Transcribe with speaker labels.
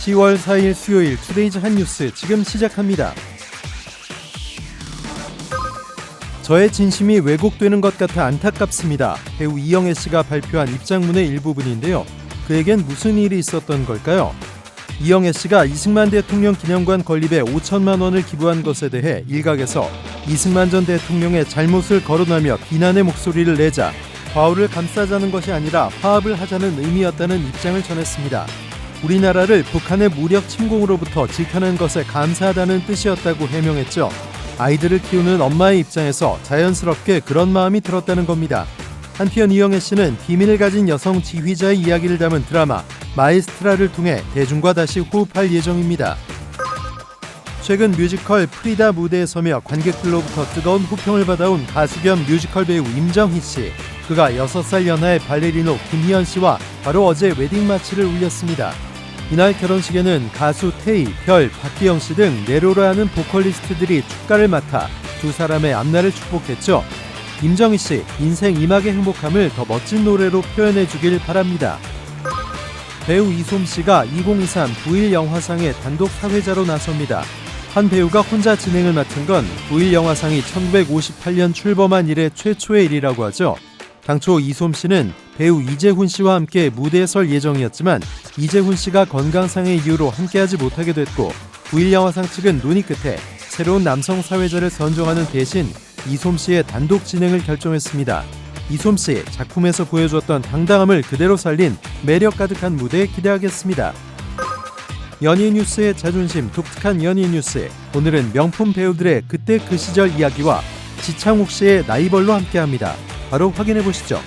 Speaker 1: 10월 4일 수요일 투데이즈 한 뉴스 지금 시작합니다. 저의 진심이 왜곡되는 것 같아 안타깝습니다. 배우 이영애 씨가 발표한 입장문의 일부분인데요. 그에겐 무슨 일이 있었던 걸까요? 이영애 씨가 이승만 대통령 기념관 건립에 5천만 원을 기부한 것에 대해 일각에서 이승만 전 대통령의 잘못을 거론하며 비난의 목소리를 내자 과오를 감싸자는 것이 아니라 화합을 하자는 의미였다는 입장을 전했습니다. 우리나라를 북한의 무력 침공으로부터 지켜낸 것에 감사하다는 뜻이었다고 해명했죠. 아이들을 키우는 엄마의 입장에서 자연스럽게 그런 마음이 들었다는 겁니다. 한편 이영애 씨는 비밀을 가진 여성 지휘자의 이야기를 담은 드라마 마에스트라를 통해 대중과 다시 호흡할 예정입니다. 최근 뮤지컬 프리다 무대에 서며 관객들로부터 뜨거운 호평을 받아온 가수 겸 뮤지컬 배우 임정희 씨. 그가 6살 연하의 발레리노 김희연 씨와 바로 어제 웨딩 마치를 울렸습니다. 이날 결혼식에는 가수 태희, 별, 박기영 씨등 내로라 하는 보컬리스트들이 축가를 맡아 두 사람의 앞날을 축복했죠. 임정희 씨, 인생 이막의 행복함을 더 멋진 노래로 표현해 주길 바랍니다. 배우 이솜 씨가 2023 부일 영화상의 단독 사회자로 나섭니다. 한 배우가 혼자 진행을 맡은 건 부일 영화상이 1958년 출범한 이래 최초의 일이라고 하죠. 당초 이솜 씨는 배우 이재훈 씨와 함께 무대에 설 예정이었지만 이재훈 씨가 건강상의 이유로 함께하지 못하게 됐고 부일 영화상 측은 논의 끝에 새로운 남성 사회자를 선정하는 대신 이솜 씨의 단독 진행을 결정했습니다. 이솜 씨 작품에서 보여줬던 당당함을 그대로 살린 매력 가득한 무대 기대하겠습니다. 연예 뉴스의 자존심 독특한 연예 뉴스 오늘은 명품 배우들의 그때 그 시절 이야기와 지창욱 씨의 나이벌로 함께합니다. 바로 확인해 보시죠.